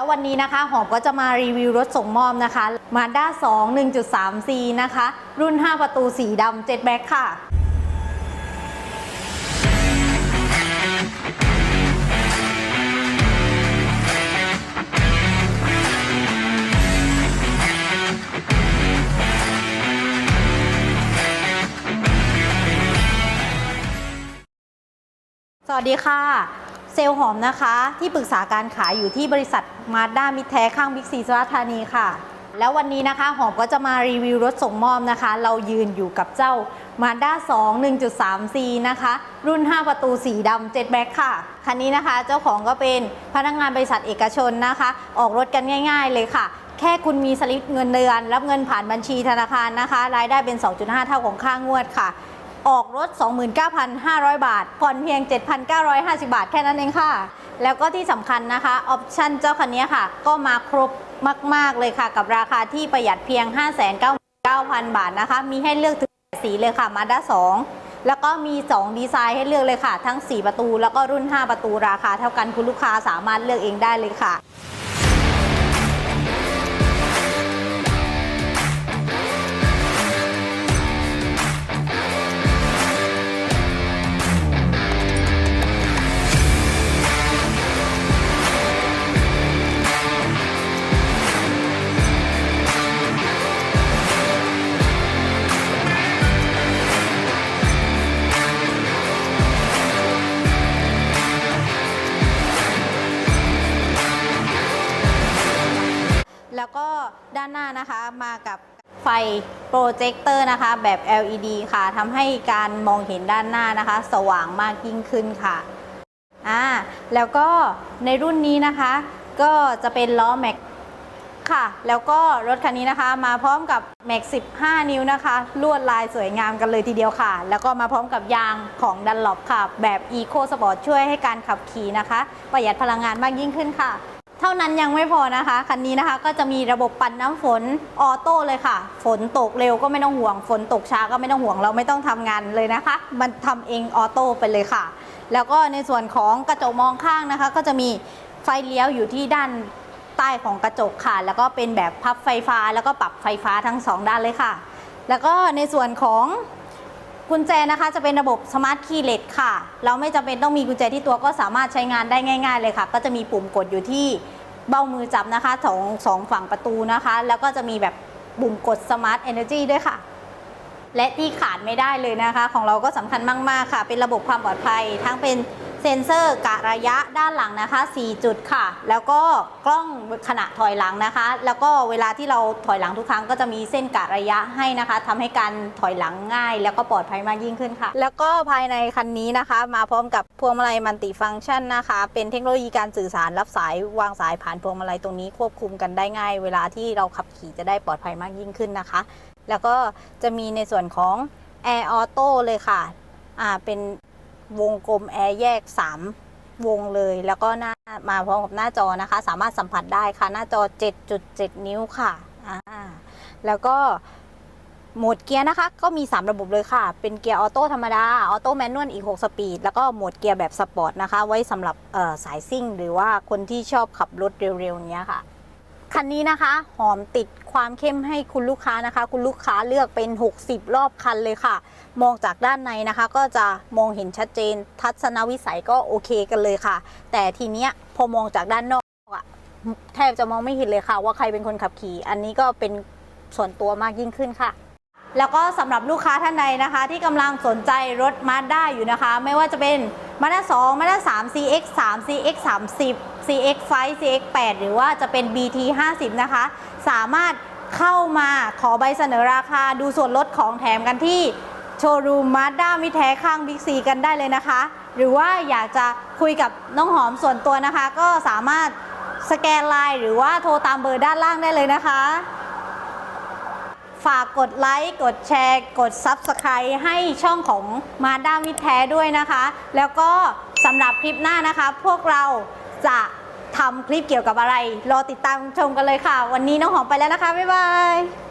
แล้ววันนี้นะคะหอมก็จะมารีวิวรถส่งมอบนะคะ Mazda 2 1.3C นะคะ รุ่น 5 ประตูสีดำ7แบ็คค่ะสวัสดีค่ะ เซลล์หอมนะคะ ที่ปรึกษาการขายอยู่ที่บริษัทมาด้ามิแท้ข้างบิ๊กซีสุราษฎร์ธานีค่ะ แล้ววันนี้นะคะหอมก็จะมารีวิวรถส่งมอบนะคะ เรายืนอยู่กับเจ้า Mazda 2 1.3C นะคะ รุ่น 5 ประตูสีดำ7แบ็คค่ะ คันนี้นะคะเจ้าของก็เป็นพนักงานบริษัทเอกชนนะคะ ออกรถกันง่าย ๆ เลยค่ะแค่คุณมีสลิปเงินเดือน รับเงินผ่านบัญชีธนาคารนะคะ รายได้เป็น 2.5 เท่าของค่างวดค่ะ ออกรถ 29,500 บาท ผ่อนเพียง 7,950 บาทแค่นั้นเองค่ะ แล้วก็ที่สำคัญนะคะ ออปชั่นเจ้าคันนี้ค่ะ ก็มาครบมาก ๆ เลยค่ะ กับราคาที่ประหยัดเพียง 599,000 บาทนะคะ มีให้เลือกถึงสีเลยค่ะ Mazda 2แล้วก็มี 2 ดีไซน์ให้เลือกเลยค่ะ ทั้ง 4 ประตู แล้วก็รุ่น 5 ประตูราคาเท่ากันคุณลูกค้าสามารถเลือกเองได้เลยค่ะ แล้วก็ด้านหน้านะคะมากับไฟโปรเจคเตอร์นะคะ แบบ LED ค่ะทำให้การมองเห็นด้านหน้านะคะ สว่างมากยิ่งขึ้นค่ะอ่าแล้วก็ในรุ่นนี้นะคะ ก็จะเป็นล้อแม็กค่ะ แล้วก็รถคันนี้นะคะ มาพร้อมกับแม็ก15 นิ้วนะคะ ลวดลายสวยงามกันเลยทีเดียวค่ะ แล้วก็มาพร้อมกับยางของดันล o ปค่ะ แบบ Eco Sport ช่วยให้การขับขี่นะคะ ประหยัดพลังงานมากยิ่งขึ้นค่ะ เท่านั้นยังไม่พอนะคะ คันนี้นะคะก็จะมีระบบปัดน้ำฝนออโต้เลยค่ะ ฝนตกเร็วก็ไม่ต้องห่วง ฝนตกช้าก็ไม่ต้องห่วงเราไม่ต้องทำงานเลยนะคะ มันทำเองออโต้ไปเลยค่ะ แล้วก็ในส่วนของกระจกมองข้างนะคะ ก็จะมีไฟเลี้ยวอยู่ที่ด้านใต้ของกระจกค่ะ แล้วก็เป็นแบบพับไฟฟ้าแล้วก็ปรับไฟฟ้าทั้งสองด้านเลยค่ะ แล้วก็ในส่วนของ กุญแจนะคะจะเป็นระบบสมาร์ทคีย์เลสค่ะ เราไม่จำเป็นต้องมีกุญแจที่ตัวก็สามารถใช้งานได้ง่าย ๆ เลยค่ะ ก็จะมีปุ่มกดอยู่ที่เบ้ามือจับนะคะสองสองฝั่งประตูนะคะ แล้วก็จะมีแบบปุ่มกดสมาร์ทเอเนอร์จีด้วยค่ะ และที่ขาดไม่ได้เลยนะคะ ของเราก็สำคัญมากๆค่ะ เป็นระบบความปลอดภัยทั้งเป็น เซ็นเซอร์กะระยะด้านหลังนะคะ 4 จุดค่ะ แล้วก็กล้องขณะถอยหลังนะคะ แล้วก็เวลาที่เราถอยหลังทุกครั้งก็จะมีเส้นกะระยะให้นะคะทำให้การถอยหลังง่าย แล้วก็ปลอดภัยมากยิ่งขึ้นค่ะ แล้วก็ภายในคันนี้นะคะ มาพร้อมกับพวงมาลัยมัลติฟังก์ชันนะคะ เป็นเทคโนโลยีการสื่อสารรับสายวางสายผ่านพวงมาลัยตรงนี้ควบคุมกันได้ง่าย เวลาที่เราขับขี่จะได้ปลอดภัยมากยิ่งขึ้นนะคะ แล้วก็จะมีในส่วนของ Air Auto เลยค่ะ อ่า เป็น วงกลมแอร์แยก 3 วงเลย แล้วก็หน้ามาพร้อมกับหน้าจอนะคะ สามารถสัมผัสได้ค่ะ หน้าจอ 7.7 นิ้วค่ะอ่าแล้วก็โหมดเกียร์นะคะ ก็มี 3 ระบบเลยค่ะ เป็นเกียร์ออโต้ธรรมดา ออโต้แมนนวลอีก 6 สปีด แล้วก็โหมดเกียร์แบบสปอร์ตนะคะ ไว้สำหรับสายซิ่ง หรือว่าคนที่ชอบขับรถเร็วๆเนี้ยค่ะ คันนี้นะคะ หอมติดความเข้มให้คุณลูกค้านะคะ คุณลูกค้าเลือกเป็น 60 รอบคันเลยค่ะ มองจากด้านในนะคะ ก็จะมองเห็นชัดเจน ทัศนวิสัยก็โอเคกันเลยค่ะ แต่ทีเนี้ยพอมองจากด้านนอกอะแทบจะมองไม่เห็นเลยค่ะ ว่าใครเป็นคนขับขี่ อันนี้ก็เป็นส่วนตัวมากยิ่งขึ้นค่ะแล้วก็สำหรับลูกค้าท่านใดนะคะ ที่กำลังสนใจรถมาด้าอยู่นะคะ ไม่ว่าจะเป็นมาด้า2มาด้า3 CX3 CX30 CX5 CX8 หรือว่าจะเป็น BT50 นะคะ สามารถเข้ามาขอใบเสนอราคาดูส่วนลดของแถมกันที่โชว์รูมมาด้ามิแท้ข้างบิ๊กซีกันได้เลยนะคะ หรือว่าอยากจะคุยกับน้องหอมส่วนตัวนะคะ ก็สามารถสแกนไลน์หรือว่าโทรตามเบอร์ด้านล่างได้เลยนะคะ ฝากกดไลค์กดแชร์ กด Subscribe ให้ช่องของมาด้ามิแท้ด้วยนะคะ แล้วก็สำหรับคลิปหน้านะคะ พวกเรา จะทำคลิปเกี่ยวกับอะไร รอติดตามชมกันเลยค่ะ วันนี้น้องหอมไปแล้วนะคะ บ๊ายบาย